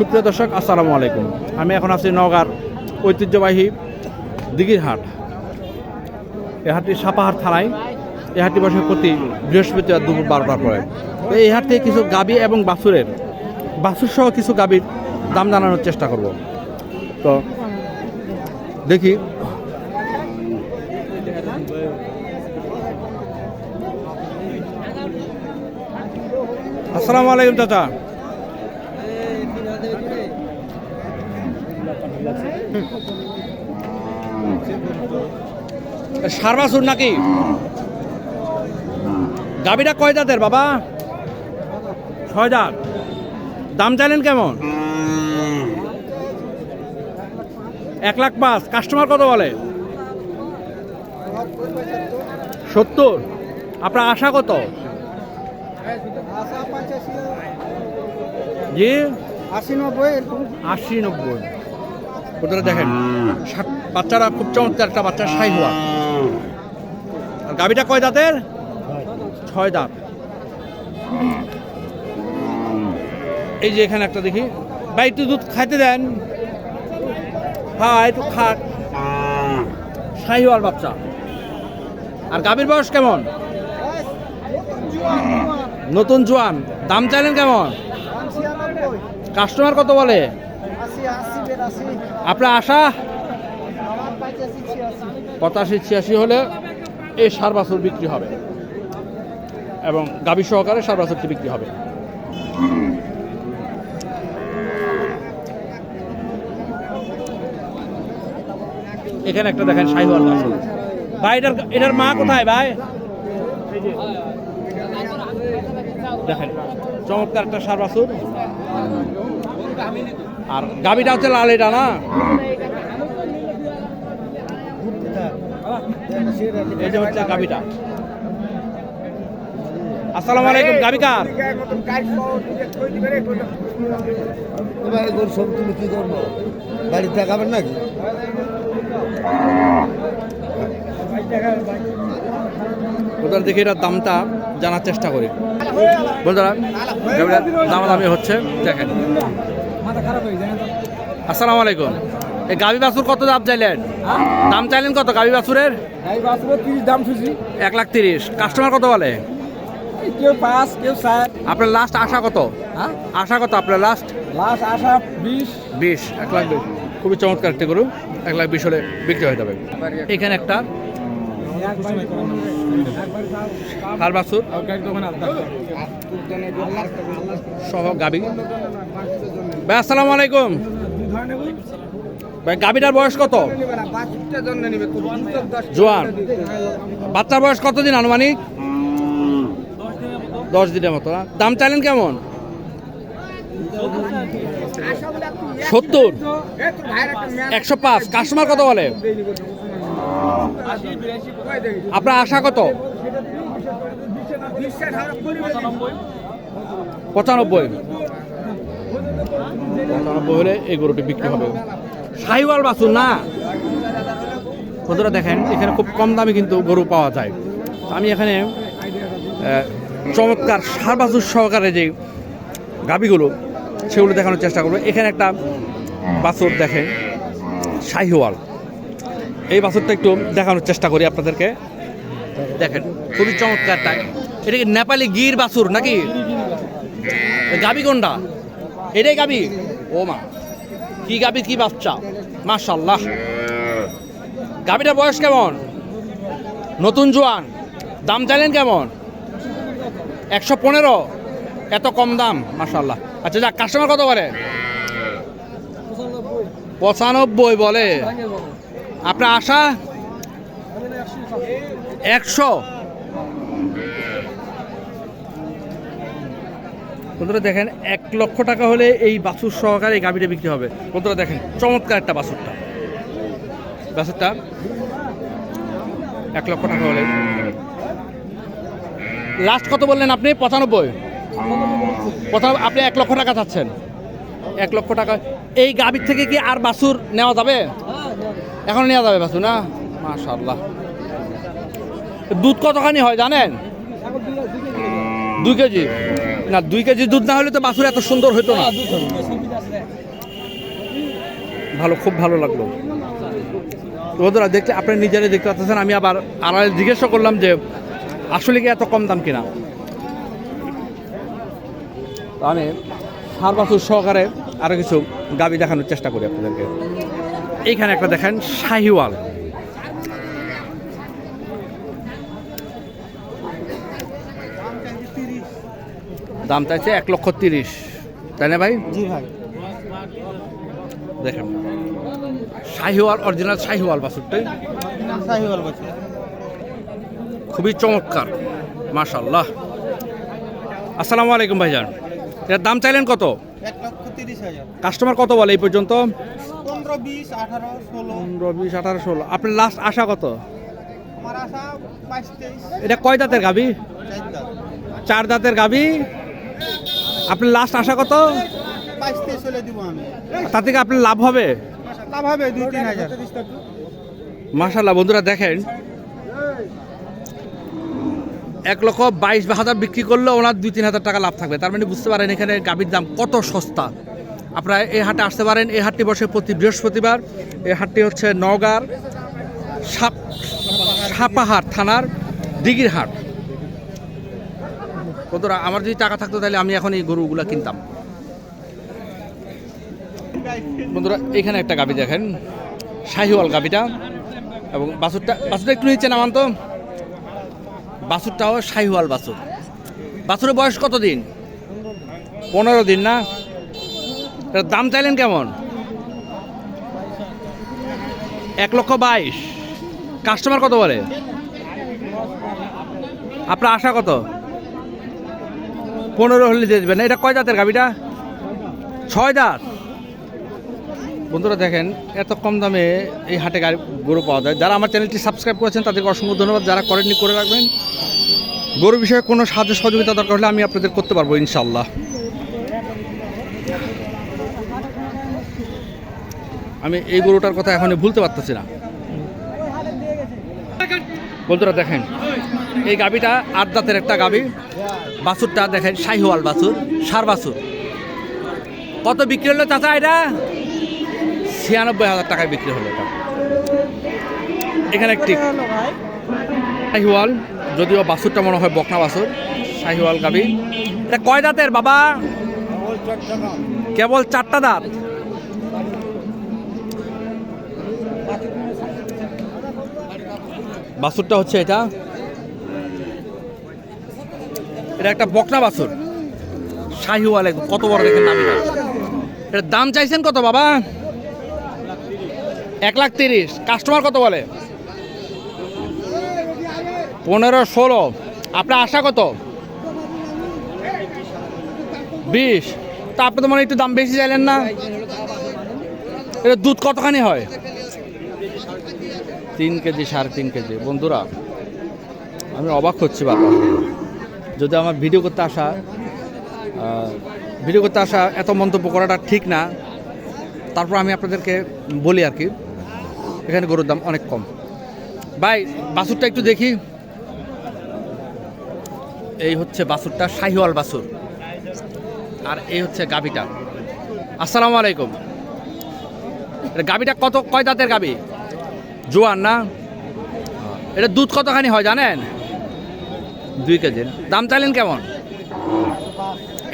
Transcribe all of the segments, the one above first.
সুপ্রিয় দর্শক, আসসালামু আলাইকুম। আমি এখন আছি নওগাঁর ঐতিহ্যবাহী দিঘির হাট এই হাটটি সাপাহার থানায়। এই হাটটি বসে প্রতি বৃহস্পতিবার দুপুর বারোটার পরে। এই হাট থেকে কিছু গাবি এবং বাছুরের বাছুর সহ কিছু গাবির দাম জানানোর চেষ্টা করব। তো দেখি। আসসালামু আলাইকুম, চাচা। সার বাছুর নাকি? গাবিটা কয় দাঁতের বাবা? ছয় দাঁত। দাম চাইলেন কেমন? এক লাখ পাঁচ। কাস্টমার কত বলে? সত্তর। আপনার আশা কত? জি? আশি নব্বই আশি নব্বই। ওটা দেখেন বাচ্চারা খুব চমৎকার একটা বাচ্চা সাই হওয়া আর গাবিটা কয় দাঁতের? ছয় দাঁত। এই যে এখানে একটা দেখি। ভাই একটু দুধ খাইতে দেন। হ্যাঁ একটু খাক সাই হওয়ার বাচ্চা। আর গাভীর বয়স কেমন? নতুন জোয়ান। দাম চাইলেন কেমন? কাস্টমার কত বলে? আপনার আশা? পঁচাশি, ছিয়াশি হলে এই সার বাছুর বিক্রি হবে। এবং গাভী সহকারে সার বাছুরটি বিক্রি হবে। এখানে একটা দেখেন বাছুর। ভাই, এটার এটার মা কোথায় ভাই? দেখেন, চমৎকার একটা সার বাছুর। আর গাভীটা হচ্ছে লাল এটা না? এই যে হচ্ছে গাবিটা। আসসালামু আলাইকুম গাবিকার এবারে তোর সব তুমি কি করব? বাড়িতে দেখাবেন নাকি? ওদের দেখে এটার দামটা জানার চেষ্টা করি। বন্ধুরা দাম দামি হচ্ছে দেখেন। হয়ে আসসালামু আলাইকুম। এই গাবি বাছুর কত দাম চাইলেন? দাম চাইলেন কত গাবি বাছুরের? দাম শুছি এক লাখ তিরিশ। কাস্টমার কত বলে? কেউ পাঁচ কেউ ষাট আপনার লাস্ট আশা কত? হ্যাঁ? আশা কত আপনার লাস্ট লাস্ট আসা বিশ। বিশ এক লাখ বিশ। খুবই চমৎকার একটি গরু। এক লাখ বিশ হলে বিক্রি হয়ে যাবে। এখানে একটা ভাই, আসসালামু আলাইকুম। ভাই, গাবিটার বয়স কত? জোয়ান। বাচ্চার বয়স কতদিন আনুমানিক? দশ দিনের মতো, না? দাম চাইলেন কেমন? সত্তর। একশো পাঁচ। কাস্টমার কত বলে? আপনার আশা কত? পঁচানব্বই। পঁচানব্বই হলে এই গরুটি বিক্রি হবে। শাহিওয়াল বাছুর না? বন্ধুরা দেখেন, এখানে খুব কম দামে কিন্তু গরু পাওয়া যায়। আমি এখানে চমৎকার সার বাছুর সহকারে যে গাবিগুলো সেগুলো দেখানোর চেষ্টা করব। এখানে একটা বাছুর দেখেন, শাহিওয়াল। এই বাছুরটা একটু দেখানোর চেষ্টা করি আপনাদেরকে। দেখেন, খুবই চমৎকার এটা কি নেপালি গির বাছুর নাকি? গাবি কোনটা? এটাই গাবি? ও মা, কি গাবি, কি বাচ্চা। মাশাল্লাহ গাবিটার বয়স কেমন? নতুন জোয়ান। দাম চাইলেন কেমন? একশো পনেরো। এত কম দাম মাশাল্লাহ আচ্ছা যাক কাস্টমার কত বলে পঁচানব্বই বলে। আপনার আশা? একশো। বন্ধুরা দেখেন, এক লক্ষ টাকা হলে এই বাছুর সহকারে এই গাভিটা বিক্রি হবে। বন্ধুরা দেখেন, চমৎকার একটা বাছুরটা। বাছুরটা এক লক্ষ টাকা হলে। লাস্ট কত বললেন আপনি? পঁচানব্বই। প্রথম আপনি এক লক্ষ টাকা চাচ্ছেন। এক লক্ষ টাকা। এই গাভীর থেকে কি আর বাছুর নেওয়া যাবে? এখন নেওয়া যাবে বাছুর না? মাশাল্লাহ দুধ কতখানি হয় জানেন? দুই কেজি? না, দুই কেজি দুধ না হলে তো বাছুর এত সুন্দর হতো না। ভালো, খুব ভালো লাগল। বন্ধুরা, দেখলে আপনি নিজেরাই দেখতে পাচ্ছেন, আমি আবার আড়ালে জিজ্ঞাসা করলাম যে, আসলে কি এত কম দাম কিনা? আমি সার বাছুর সহকারে আরও কিছু গাবি দেখানোর চেষ্টা করি আপনাদেরকে। এইখানে একটা দেখেন শাহিওয়াল। দাম চাইছে এক লক্ষ তিরিশ। তাই না ভাই? জি ভাই। দেখেন। শাহিওয়াল অরিজিনাল শাহিওয়াল বাছুরটাই সাহিওয়াল বাচ্চা খুবই চমৎকার মাশাল্লাহ আসসালামু আলাইকুম ভাইজান। এর দাম চাইলেন কত? কাস্টমার কত বলে এই পর্যন্ত? পনেরো বিশ আঠারো ষোলো। পনেরো বিশ আঠারো ষোলো। আপনার লাস্ট আশা কত? আমার আশা বাইশ তেইশ। এটা কয় দাঁতের গাবি চার দাঁতের গাবি আপনার লাস্ট আশা কত? বাইশ তেইশ হলে দিব আমি। তার থেকে আপনার লাভ হবে? লাভ হবে দুই তিন হাজার। মাশাল্লাহ বন্ধুরা দেখেন। এক লক্ষ বাইশ হাজার বিক্রি করলে ওনার দুই তিন হাজার টাকা লাভ থাকবে। তার মানে বুঝতে পারেন এখানে গাভীর দাম কত সস্তা। আপনারা এই হাটে আসতে পারেন। এই হাটটি বসে প্রতি বৃহস্পতিবার। এই হাটটি হচ্ছে নওগাঁর সাপ সাপাহাট থানার দিঘির হাট। বন্ধুরা, আমার যদি টাকা থাকতো তাহলে আমি এখন এই গরুগুলা কিনতাম। বন্ধুরা, এখানে একটা গাভী দেখেন। শাহিওয়াল গাভীটা এবং বাছুরটা বাছুরটা একটু নিচে নামান তো। বাছুরটাও শাহিওয়াল বাছুর। বাছুরের বয়স কত দিন পনেরো দিন না? দাম চাইলেন কেমন? এক লক্ষ বাইশ। কাস্টমার কত বলে? আপনার আশা কত? পনেরো হলে দেবেন। এটা কয় দাঁতের গাভিটা? ছয় দাঁত বন্ধুরা দেখেন, এত কম দামে এই হাটে গাড়ি, গরু পাওয়া যায়। যারা আমার চ্যানেলটি সাবস্ক্রাইব করেছেন, তাদেরকে অসংখ্য ধন্যবাদ। যারা করেননি, করে রাখবেন। গরু বিষয়ে কোনো সাহায্য সহযোগিতা দরকার হলে আমি আপনাদের করতে পারব ইনশাল্লাহ আমি এই গরুটার কথা এখনই ভুলতে পারতেছি না। বন্ধুরা দেখেন, এই গাবিটা আট দাঁতের একটা গাবি বাছুরটা দেখেন, শাহিওয়াল বাছুর, সার বাছুর। কত বিক্রি হলো চাচা এটা? ছিয়ানব্বই হাজার টাকায় বিক্রি হলো এটা। এখানে একটি শাহিওয়াল, যদিও বাছুরটা মনে হয় বকনা বাছুর, শাহিওয়াল গাবি এটা কয় দাঁতের বাবা? কেবল চারটা দাঁত। বাছুরটা হচ্ছে এটা। এটা একটা বকনা বাছুর শাহিওয়াল একদম কত বড় দেখেন নামি এটার দাম চাইছেন কত বাবা? এক লাখ তিরিশ। কাস্টমার কত বলে? পনেরো, ষোলো। আপনার আশা কত? বিশ। তা আপনি তো মনে একটু দাম বেশি চাইলেন না। এটা দুধ কতখানি হয়? তিন কেজি, সাড়ে তিন কেজি। বন্ধুরা, আমি অবাক হচ্ছি বাবা যদি আমার ভিডিও করতে আসা ভিডিও করতে আসা এত মন্তব্য করাটা ঠিক না, তারপর আমি আপনাদেরকে বলি আর কি, এখানে গরুর দাম অনেক কম। ভাই, বাছুরটা একটু দেখি। এই হচ্ছে বাছুরটা, শাহিওয়াল বাছুর। আর এই হচ্ছে গাবিটা আসসালামু আলাইকুম। গাবিটা কত, কয় দাঁতের গাবি জোয়ান না? এটা দুধ কতখানি হয় জানেন? দুই কেজির দাম চাইলেন কেমন?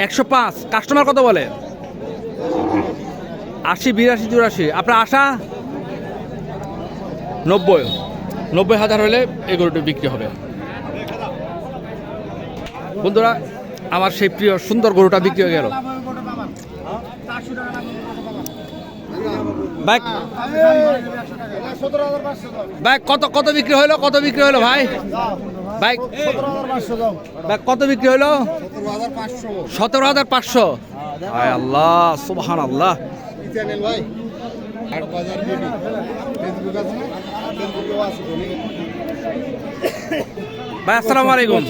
একশো পাঁচ। কাস্টমার কত বলে? আশি বিরাশি চুরাশি। আপনার আশা? নব্বই। নব্বই হাজার হলে এই গরুটি বিক্রি হবে। বন্ধুরা আমার সেই প্রিয় সুন্দর গরুটা বিক্রি হয়ে গেল। ভাই ভাই কত কত বিক্রি হলো কত বিক্রি হলো ভাই? ভাই ভাই কত বিক্রি হলো সতেরো হাজার পাঁচশো। আয় আল্লাহ সুবহান আল্লাহ ভাই ভাই আসসালামু আলাইকুম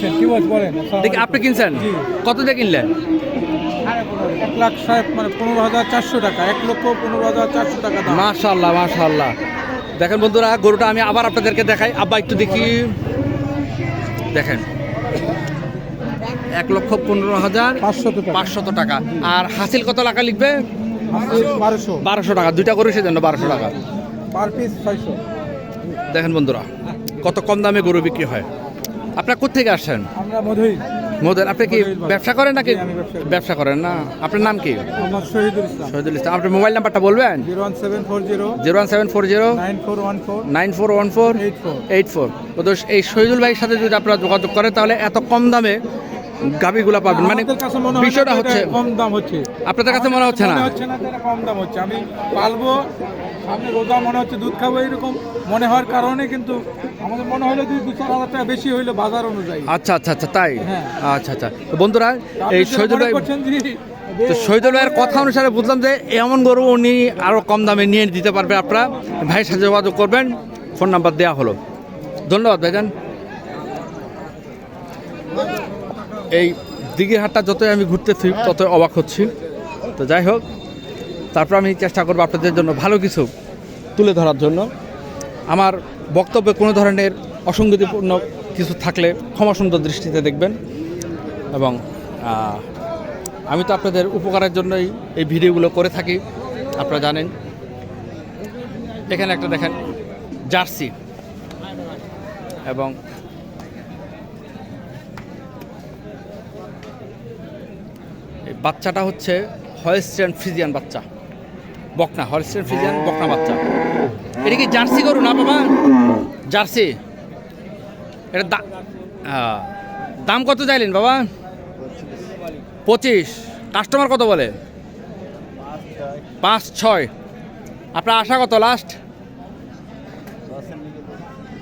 আপনি কিনছেন? কত দিয়ে কিনলেন? লাখ ষাট মানে পনেরো হাজার চারশো টাকা এক লক্ষ পনেরো হাজার চারশো টাকা দাম। মাশাল্লাহ মাশাল্লাহ দেখেন বন্ধুরা গরুটা আমি আবার আপনাদেরকে দেখাই। আব্বা একটু দেখি। দেখেন। এক লক্ষ পনেরো হাজার পাঁচশত টাকা। আর হাসিল কত টাকা লিখবে? বারোশো। বারোশো টাকা। দুইটা করে সেজন্য বারোশো টাকা? পার পিস ছয়শো। দেখেন বন্ধুরা কত কম দামে গরু বিক্রি হয়। আপনারা কোথেকে আসছেন? আমরা মধুই। মোদের আপনি কি ব্যবসা করেন নাকি? ব্যবসা করেন না। আপনার নাম কি? শহীদুল ইসলাম। আপনার মোবাইল নাম্বারটা বলবেন? Zero one seven four zero. Zero one seven four zero. Nine four one four. Eight four. তো এই শহীদুল ভাইয়ের সাথে যদি আপনারা যোগাযোগ করেন তাহলে এত কম দামে গাবিগুলা পাবেন। মানে বিষয়টা হচ্ছে কম দাম হচ্ছে। আপনাদের কাছে মনে হচ্ছে না? হচ্ছে না কম দাম হচ্ছে। আমি পালবো সামনে রোজা মনে হচ্ছে দুধ খাব এরকম মনে হওয়ার কারণে কিন্তু আমাদের মনে হলো যে দু চার হাজার টাকা বেশি হইল বাজার অনুযায়ী। আচ্ছা আচ্ছা আচ্ছা তাই? হ্যাঁ। আচ্ছা আচ্ছা। তো বন্ধুরা এই শহীদুল ভাই তো শহীদুল ভাইয়ের কথা অনুসারে বুঝলাম যে এমন গরু উনি আরও কম দামে নিয়ে দিতে পারবে আপনারা। ভাইয়ের সাথে যোগাযোগ করবেন। ফোন নাম্বার দেওয়া হলো। ধন্যবাদ ভাইজান। এই দিঘির হাটটা যতই আমি ঘুরতেছি ততই অবাক হচ্ছি। তো যাই হোক তারপর আমি চেষ্টা করব আপনাদের জন্য ভালো কিছু তুলে ধরার জন্য। আমার বক্তব্যে কোনো ধরনের অসঙ্গতিপূর্ণ কিছু থাকলে ক্ষমা সুন্দর দৃষ্টিতে দেখবেন এবং আমি তো আপনাদের উপকারের জন্যই এই ভিডিওগুলো করে থাকি, আপনারা জানেন। এখানে একটা দেখেন, জার্সি। এবং বাচ্চাটা হচ্ছে হয়েস্টিয়ান ফ্রিজিয়ান বাচ্চা। বকনা হয়েস্টিয়ান ফ্রিজিয়ান, বকনা বাচ্চা। এটা কি জার্সি গরু না বাবা? জার্সি। এটা দা- দাম কত চাইলেন বাবা? পঁচিশ। কাস্টমার কত বলে? পাঁচ, ছয়। আপনার আশা কত লাস্ট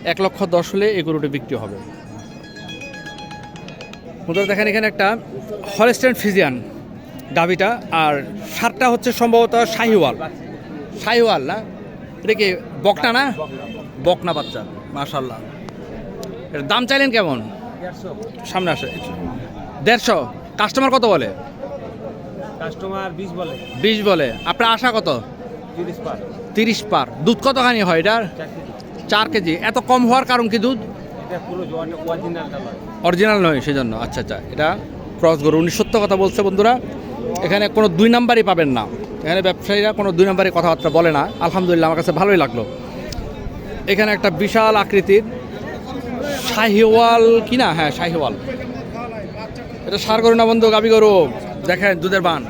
এক লক্ষ দশ হলে এই গরুটি বিক্রি হবে। বন্ধুরা দেখেন এখানে একটা হলস্টেন ফিজিয়ান গাভিটা আর সারটা হচ্ছে সম্ভবত শাহিওয়াল। শাহিওয়াল না? এটা কি বকনা না? বকনা বাচ্চা মাশাল্লাহ এর দাম চাইলেন কেমন? সামনে আসে দেড়শো। কাস্টমার কত বলে? কাস্টমার বিশ বলে। বিশ বলে। আপনার আশা কত? তিরিশ পার। তিরিশ পার। দুধ কতখানি হয় এটার? চার কেজি। এত কম হওয়ার কারণ কি দুধ? অরিজিনাল নয় সেজন্য। আচ্ছা আচ্ছা। এটা ক্রস গরু। উনি সত্য কথা বলছে বন্ধুরা। এখানে কোনো দুই নাম্বারই পাবেন না। এখানে ব্যবসায়ীরা কোনো দুই নাম্বারই কথাবার্তা বলে না। আলহামদুলিল্লাহ, আমার কাছে ভালোই লাগল। এখানে একটা বিশাল আকৃতির শাহিওয়াল কি না? হ্যাঁ শাহিওয়াল। এটা সার গরু না বন্ধু? গাবি গরু। দেখেন, দুধের বান।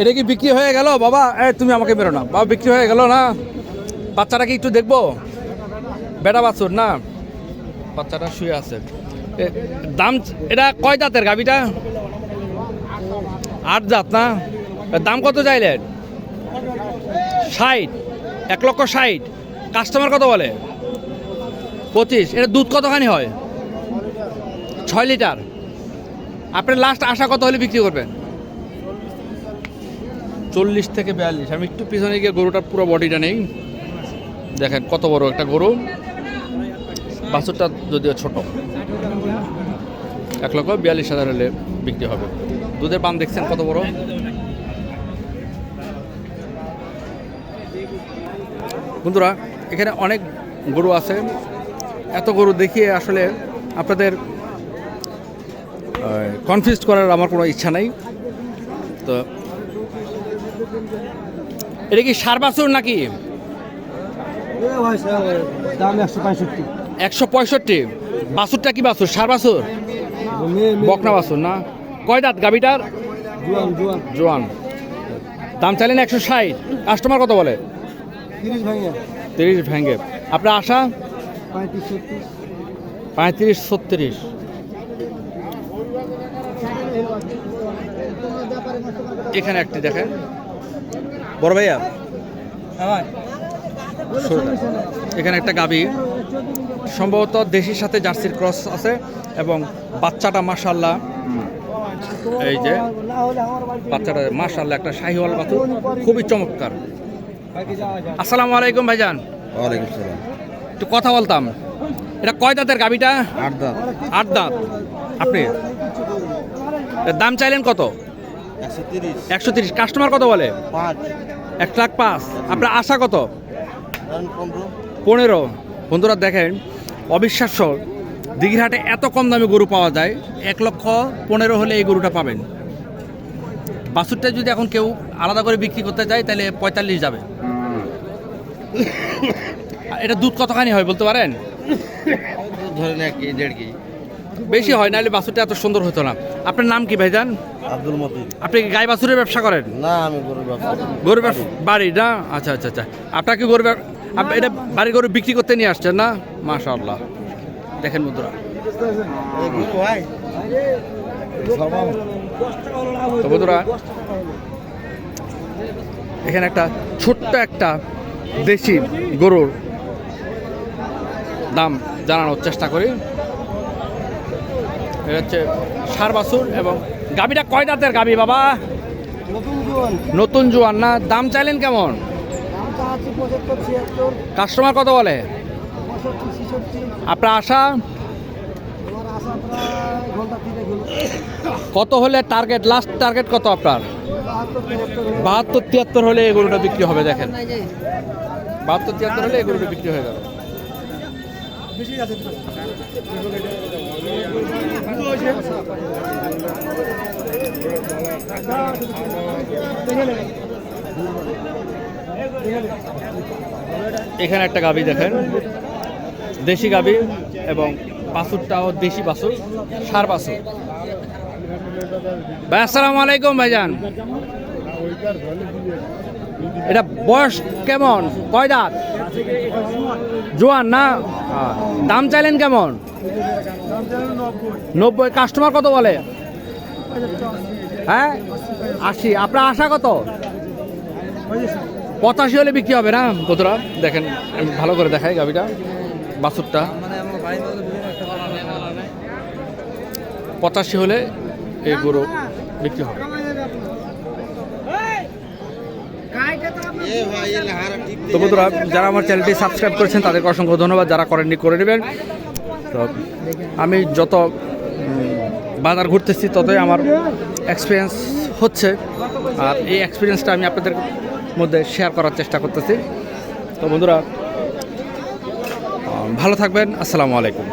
এটা কি বিক্রি হয়ে গেল? বাবা এ তুমি আমাকে বেরো না। বাবা, বিক্রি হয়ে গেল না? বাচ্চাটা কি একটু দেখব? বেটা বাছুর না? বাচ্চাটা শুয়ে আছে। দাম এটা কয় জাতের গাবিটা আট জাত না? দাম কত চাইলেন ষাট, এক লক্ষ ষাট। কাস্টমার কত বলে? পঁচিশ। এটা দুধ কতখানি হয়? ছয় লিটার। আপনার লাস্ট আশা কত হলে বিক্রি করবেন? চল্লিশ থেকে বিয়াল্লিশ। আমি একটু পিছনে গিয়ে গরুটার পুরো বডিটা নেই। দেখেন কত বড় একটা গরু। বাছুরটা যদিও ছোট। এক লক্ষ বিয়াল্লিশ হাজার হলে বিক্রি হবে। দুধের পাম দেখছেন কত বড়? বন্ধুরা এখানে অনেক গরু আছে। এত গরু দেখিয়ে আসলে আপনাদের কনফিউজ করার আমার কোনো ইচ্ছা নাই। তো এটা কি সার বাছুর নাকি? দাম একশো পঁয়ষট্টি। একশো পঁয়ষট্টি। বাছুরটা কি বাছুর? সার বাছুর? বকনা বাছুর না? কয় দাঁত গাবিটার জোয়ান দাম চাইলেন একশো ষাট। কাস্টমার কত বলে? তিরিশ ভাঙে। আপনার আশা? পঁয়ত্রিশ ছত্রিশ। এখানে একটি দেখেন। বড় ভাইয়া? এখানে একটা গাবি সম্ভবত দেশির সাথে জার্সির ক্রস আছে এবং বাচ্চাটা মাশাল্লাহ এই যে বাচ্চাটা মাশাল্লাহ একটা শাহিওয়াল বাছুর খুবই চমৎকার। আসসালামু আলাইকুম ভাইজান। ওয়ালাইকুম সালাম। একটু কথা বলতাম। এটা কয় দাঁতের গাবিটা আট দাঁত। আট দাঁত। আপনি? দাম চাইলেন কত? একশো তিরিশ। কাস্টমার কত বলে? এক লাখ পাঁচ। আপনার আশা কত? পনেরো। বন্ধুরা দেখেন অবিশ্বাস্য। দিঘিরহাটে এত কম দামে গরু পাওয়া যায় এক লক্ষ পনেরো হলে এই গরুটা পাবেন। বাছুরটা যদি এখন কেউ আলাদা করে বিক্রি করতে চায় তাহলে পঁয়তাল্লিশ যাবে। এটা দুধ কতখানি হয় বলতে পারেন? ধরেন এক কেজি দেড় কেজি। বেশি হয় নাহলে বাছুরটা এত সুন্দর হতো না। আপনার নাম কি ভাইজান আব্দুল মতিন। আপনি কি গাই বাছুরের ব্যবসা করেন? না আমি গরুর ব্যবসা করি। গরু ব্যবসা বাড়ি না? আচ্ছা আচ্ছা আচ্ছা। আপনাকে গরু ব্যব- আপ- এটা বাড়ি গরু বিক্রি করতে নিয়ে আসছেন না? মাশা আল্লাহ দেখেন বন্ধুরা, এখানে একটা ছোট্ট একটা দেশি গরুর দাম জানানোর চেষ্টা করি। এটা হচ্ছে সার বাছুর এবং গাবিটা কয় দাঁতের গাবি বাবা? নতুন জোয়ান না? দাম চাইলেন কেমন? কাস্টমার কত বলে? আপনার আশা? কত হলে টার্গেট লাস্ট টার্গেট কত আপনার? বাহাত্তর তিয়াত্তর হলে। এই গরুটা বিক্রি হবে দেখেন। বাহাত্তর তিয়াত্তর হলে এই গরুটা বিক্রি হয়ে যাবে। এখানে একটা গাবি দেখেন। দেশি গাবি এবং বাছুরটাও দেশি বাছুর, সার বাছুর। ভাই, আসসালামু আলাইকুম ভাইজান। এটা বয়স কেমন? কয় দাঁত? জোয়ান না? দাম চাইলেন কেমন? নব্বই। কাস্টমার কত বলে? হ্যাঁ? আশি। আপনার আশা কত? পঁচাশি হলে বিক্রি হবে না কতটা দেখেন ভালো করে দেখাই গাবিটা, বাছুরটা। পঁচাশি হলে এই গরু বিক্রি হবে। তো বন্ধুরা, যারা আমার চ্যানেলটি সাবস্ক্রাইব করেছেন, তাদেরকে অসংখ্য ধন্যবাদ। যারা করেননি, করে নেবেন। তো আমি যত বাজার ঘুরতেছি, ততই আমার এক্সপিরিয়েন্স হচ্ছে। আর এই এক্সপিরিয়েন্সটা আমি আপনাদের মধ্যে শেয়ার করার চেষ্টা করতেছি। তো বন্ধুরা ভালো থাকবেন। আসসালামু আলাইকুম।